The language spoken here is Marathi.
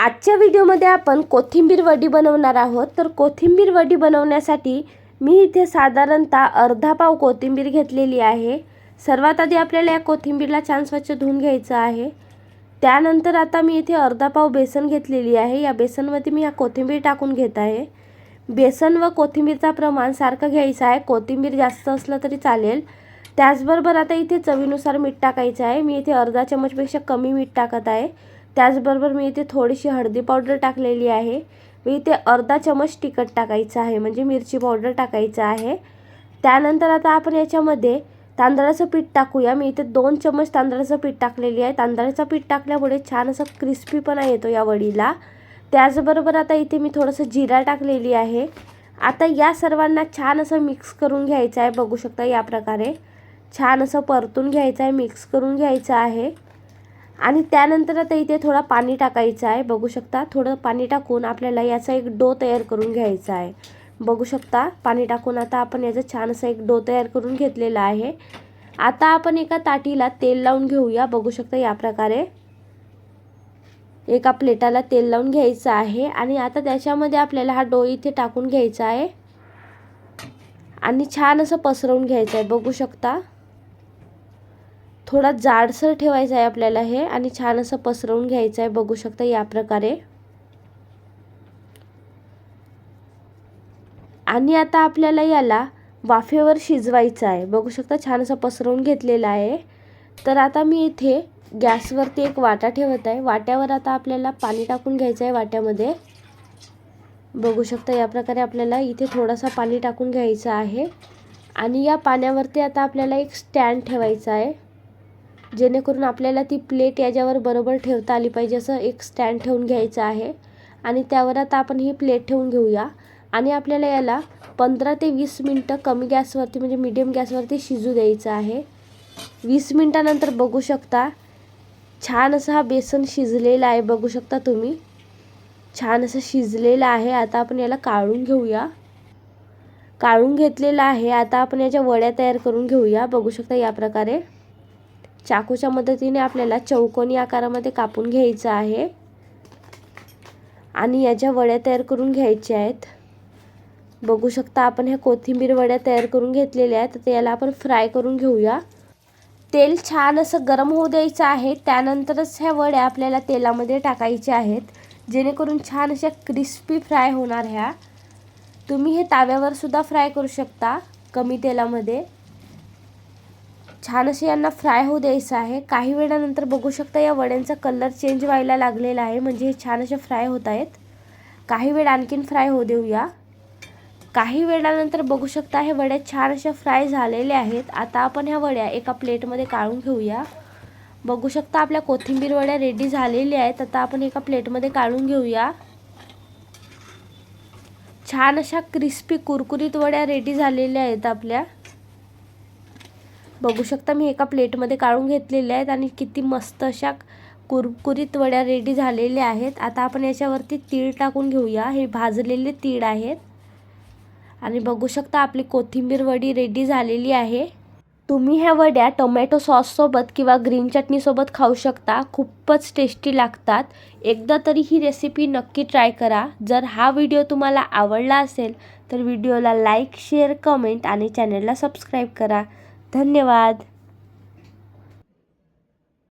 आजच्या व्हिडिओमध्ये आपण कोथिंबीर वडी बनवणार आहोत. तर कोथिंबीर वडी बनवण्यासाठी मी इथे साधारणतः अर्धा पाव कोथिंबीर घेतलेली आहे. सर्वात आधी आपल्याला या कोथिंबीरला छान स्वच्छ धुवून घ्यायचं आहे. त्यानंतर आता मी इथे अर्धा पाव बेसन घेतलेली आहे. या बेसनमध्ये मी या कोथिंबीर टाकून घेत आहे. बेसन व कोथिंबीरचा प्रमाण सारखं घ्यायचं आहे. कोथिंबीर जास्त असलं तरी चालेल. त्याचबरोबर आता इथे चवीनुसार मीठ टाकायचं आहे. मी इथे अर्धा चमचपेक्षा कमी मीठ टाकत आहे. त्याचबरोबर मी इथे थोडीशी हळदी पावडर टाकलेली आहे. मी इथे अर्धा चमच तिखट टाकायचं आहे म्हणजे मिरची पावडर टाकायचं आहे. त्यानंतर आता आपण याच्यामध्ये तांदळाचं पीठ टाकूया. मी इथे दोन चमच तांदळाचं पीठ टाकलेली आहे. तांदळाचं पीठ टाकल्यामुळे छान असं क्रिस्पीपणा येतो या वडीला. त्याचबरोबर आता इथे मी थोडंसं जिरा टाकलेली आहे. आता या सर्वांना छान असं मिक्स करून घ्यायचं आहे. बघू शकता या प्रकारे. छान असं परतून घ्यायचं आहे मिक्स करून घ्यायचं आहे. आणि त्यानंतर आता इथे थोडा पाणी टाकायचं आहे. बघू शकता थोडं पाणी टाकून आपल्याला याचा एक डो तयार करून घ्यायचा आहे. बघू शकता पाणी टाकून आता आपण याचा छान असा एक डो तयार करून घेतलेला आहे. आता आपण एका ताटीला तेल लावून घेऊया. बघू शकता या प्रकारे एका प्लेटाला तेल लावून घ्यायचं आहे. आणि आता त्याच्यामध्ये आपल्याला हा डो इथे टाकून घ्यायचा आहे. आणि छान असं पसरवून घ्यायचं आहे. बघू शकता. थोडा जाडसर ठेवायचं आहे आपल्याला हे आणि छान असं पसरवून घ्यायचं आहे. बघू शकता या प्रकारे. आणि आता आपल्याला याला वाफेवर शिजवायचं आहे. बघू शकता छान असं पसरवून घेतलेलं आहे. तर आता मी इथे गॅसवरती एक वाटा ठेवत आहे. वाट्यावर आता आपल्याला पाणी टाकून घ्यायचं आहे वाट्यामध्ये. बघू शकता या प्रकारे आपल्याला इथे थोडासा पाणी टाकून घ्यायचं आहे. आणि या पाण्यावरती आता आपल्याला एक स्टँड ठेवायचा आहे. जेणेकरून आपल्याला ती प्लेट याच्यावर बरोबर ठेवता आली पाहिजे असं एक स्टँड ठेवून घ्यायचं आहे. आणि त्यावर आता आपण ही प्लेट ठेवून घेऊया. आणि आपल्याला याला पंधरा ते वीस मिनटं कमी गॅसवरती म्हणजे मीडियम गॅसवरती शिजू द्यायचं आहे. वीस मिनटानंतर बघू शकता छान असं हा बेसन शिजलेला आहे बघू शकता तुम्ही. छान असं शिजलेलं आहे. आता आपण याला काढून घेऊया. काढून घेतलेलं आहे. आता आपण याच्या वड्या तयार करून घेऊया. बघू शकता या प्रकारे. चाकूच्या मदतीने आपल्याला चौकोनी आकारामध्ये कापून घ्यायचं आहे. आणि याच्या वड्या तयार करून घ्यायच्या आहेत. बघू शकता आपण ह्या कोथिंबीर वड्या तयार करून घेतलेल्या आहेत. तर याला आपण फ्राय करून घेऊया. तेल छान असं गरम होऊ द्यायचं आहे. त्यानंतरच ह्या वड्या आपल्याला तेलामध्ये टाकायच्या आहेत. जेणेकरून छान अशा क्रिस्पी फ्राय होणार ह्या. तुम्ही हे ताव्यावर सुद्धा फ्राय करू शकता कमी तेलामध्ये. छान असे यांना फ्राय होऊ द्यायचं आहे. काही वेळानंतर बघू शकता या वड्यांचा कलर चेंज व्हायला लागलेला आहे. म्हणजे हे छान असे फ्राय होत आहेत. काही वेळ आणखीन फ्राय होऊ देऊया. काही वेळानंतर बघू शकता हे वड्या छान अशा फ्राय झालेल्या आहेत. आता आपण ह्या वड्या एका प्लेटमध्ये काढून घेऊया. बघू शकता आपल्या कोथिंबीर वड्या रेडी झालेल्या आहेत. आता आपण एका प्लेटमध्ये काढून घेऊया. छान अशा क्रिस्पी कुरकुरीत वड्या रेडी झालेल्या आहेत आपल्या. बघू शकता मी एका प्लेटमध्ये काढून घेतलेल्या आहेत आणि किती मस्त अशा कुरकुरीत वड्या रेडी झालेल्या आहेत. आता आपण याच्यावरती तीळ टाकून घेऊया. हे भाजलेले तीळ आहेत. आणि बघू शकता आपली कोथिंबीर वडी रेडी झालेली आहे. तुम्ही ह्या वड्या टोमॅटो सॉससोबत किंवा ग्रीन चटणीसोबत खाऊ शकता. खूपच टेस्टी लागतात. एकदा तरी ही रेसिपी नक्की ट्राय करा. जर हा व्हिडिओ तुम्हाला आवडला असेल तर व्हिडिओला लाईक शेअर कमेंट आणि चॅनलला सबस्क्राईब करा. धन्यवाद.